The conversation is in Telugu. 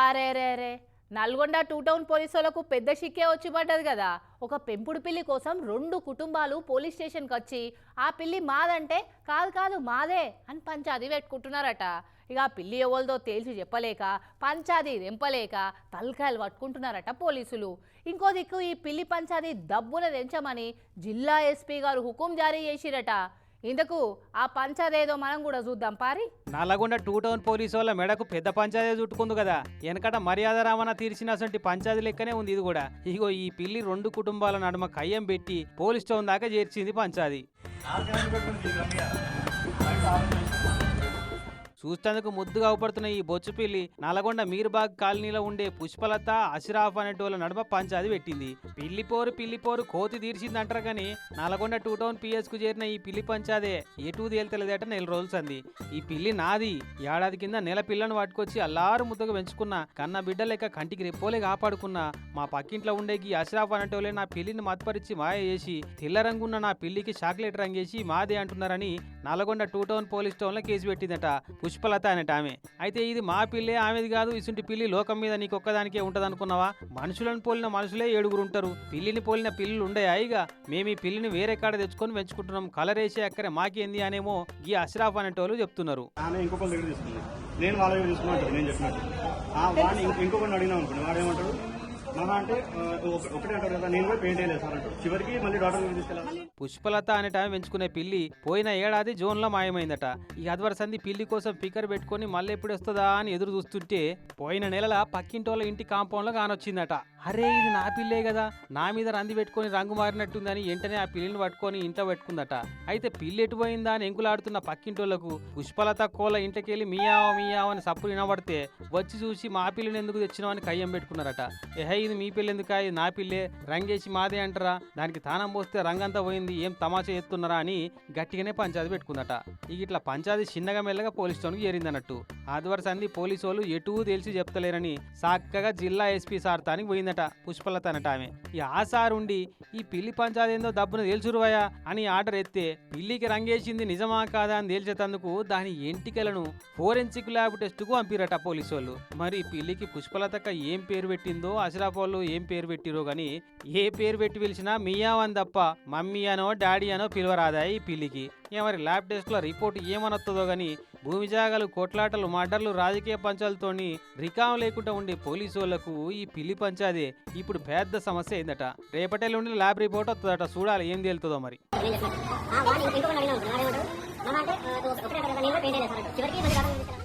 అరే రే రే నల్గొండ టూ టౌన్ పోలీసులకు పెద్ద షిక్కే వచ్చి పడ్డది కదా. ఒక పెంపుడు పిల్లి కోసం రెండు కుటుంబాలు పోలీస్ స్టేషన్కి వచ్చి ఆ పిల్లి మాదంటే కాదు కాదు మాదే అని పంచాది పెట్టుకుంటున్నారట. ఇక ఆ పిల్లి ఎవరిదో తేల్చి చెప్పలేక పంచాది దెంపలేక తలకాయలు పట్టుకుంటున్నారట పోలీసులు. ఇంకో దిక్కు ఈ పిల్లి పంచాది దబ్బున తెంచమని జిల్లా ఎస్పీ గారు హుకుం జారీ చేసిరట. ఇందుకు ఆ పంచాదేదో మనం కూడా చూద్దాం పారి. నల్లగొండ టూ టౌన్ పోలీసు వాళ్ళ మెడకు పెద్ద పంచాయతీ చుట్టుకుంది కదా. వెనకట మర్యాద రామన్న తీర్చినటువంటి పంచాయతీ లెక్కనే ఉంది ఇది కూడా. ఇగో ఈ పిల్లి రెండు కుటుంబాల నడుమ కయ్యం పెట్టి పోలీస్ స్టేషన్ దాకా చేర్చింది పంచాది. చూస్తేందుకు ముద్దుగా అవపడుతున్న ఈ బొచ్చు పిల్లి నల్గొండ మీర్బాగ్ కాలనీలో ఉండే పుష్పలత అసిరాఫ్ అనేటోళ్ళ నడుమ పంచాది పెట్టింది. పిల్లి పోరు పిల్లి పోరు కోతి తీర్చింది అంటారు కానీ నల్గొండ టూ టౌన్ పిఎస్కు చేరిన ఈ పిల్లి పంచాదే ఎటు తేలితలేదట నెల రోజులు సంది ఈ పిల్లి నాది. ఏడాది కింద నెల పిల్లను పట్టుకొచ్చి అల్లారు ముద్దగా పెంచుకున్న కన్న బిడ్డ లెక్క కంటికి రెప్పోలే కాపాడుకున్న మా పక్కింట్లో ఉండే ఈ అసిరాఫ్ అనేటోళ్ళే నా పిల్లిని మత్పరిచి మాయ చేసి తెల్ల రంగున్న నా పిల్లికి చాక్లెట్ రంగేసి మాదే అంటున్నారని నల్గొండ టూ టౌన్ పోలీస్ స్టేషన్లో కేసు పెట్టిందట పుష్పలత అనేట ఆమె. అయితే ఇది మా పిల్లే ఆమెది కాదు ఇసుంటి పిల్లి లోకం మీద నీకు ఒక్కదానికే ఉంటుంది అనుకున్నావా మనుషులను పోలిన మనుషులే ఏడుగురు ఉంటారు. పిల్లిని పోలిన పిల్లులు ఉండయా ఇక మేము ఈ పిల్లిని వేరే కాడ తెచ్చుకొని పెంచుకుంటున్నాం. కలర్ వేసే అక్కడే మాకేంది అనేమో ఈ అష్రాఫ్ అనేటోళ్ళు చెప్తున్నారు. నేను వాళ్ళ నేను చెప్పినట్టు. వాడిని ఇంకొకరిని అడిగినా అనుకోండి వాడు ఏమంటాడు పుష్పలత అనేట పెంచుకునే పిల్లి పోయిన ఏడాది జూన్లో మాయమైందట. ఈ అద్వరసంది పిల్లి కోసం పికర్ పెట్టుకొని మళ్ళీ ఎప్పుడు వస్తుందా అని ఎదురు చూస్తుంటే పోయిన నెలల పక్కింటోళ్ళ ఇంటి కాంపౌండ్లో కానొచ్చిందట అరే ఇది నా పిల్లే కదా. నా మీద రంది పెట్టుకొని రంగు మారినట్టుందని వెంటనే ఆ పిల్లిని పట్టుకొని ఇంట్లో పెట్టుకుందట. అయితే పిల్లి ఎటు పోయిందా అని ఎంకులాడుతున్న పక్కింటోళ్ళకు పుష్పలత కోల ఇంటికెళ్ళి మియావ మియావ అని సప్పుడు వినబడితే వచ్చి చూసి మా పిల్లిని ఎందుకు తెచ్చినావని కయ్యం పెట్టుకున్నారట. ఏహే ఇది మీ పిల్లి ఎందుకా ఇది నా పిల్లే రంగేసి మాదే అంటారా? దానికి తానం పోస్తే రంగంతా పోయింది. ఏం తమాషా ఎత్తున్నారా అని గట్టిగానే పంచాది పెట్టుకుందట. ఇక ఇట్లా పంచాది చిన్నగా మెల్లగా పోలీస్ స్టేషన్కి చేరిందన్నట్టు. ఆదివారసంది పోలీసు వాళ్ళు ఎటూ తెలిసి చెప్తలేరని చక్కగా జిల్లా ఎస్పీ సార్ తానికి పోయిందట పుష్పలత అనట ఆమె. ఈ ఆ సార్ ఉండి ఈ పిల్లి పంచాదేందో దబ్బున తెలుసురువయా అని ఆర్డర్ ఎత్తే పిల్లికి రంగేసింది నిజమా కాదా అని తేల్చేతందుకు దాని ఎంటికలను ఫోరెన్సిక్ ల్యాబ్ టెస్టుకు పంపిరట పోలీసు వాళ్ళు మరి పిల్లికి పుష్పలతక ఏం పేరు పెట్టిందో అసిరాపోళ్ళు వాళ్ళు ఏం పేరు పెట్టిరో గాని ఏ పేరు పెట్టి పిలిచినా మియావని తప్ప మమ్మీ అనో డాడీ అనో పిలవరాదా ఈ పిల్లికి. ఇక మరి ల్యాబ్ టెస్ట్లో రిపోర్ట్ ఏమనొస్తుందో కానీ భూమి జాగాలు కొట్లాటలు మర్డర్లు రాజకీయ పంచాలతోని రికాం లేకుండా ఉండే పోలీసు వాళ్ళకు ఈ పిల్లి పంచాదే. ఇప్పుడు పెద్ద సమస్య అయిందట. ఉండి ల్యాబ్ రిపోర్ట్ వస్తుందట చూడాలి ఏం తేలుతుందో మరి. అంటే నేను పెయింట్ చివరికి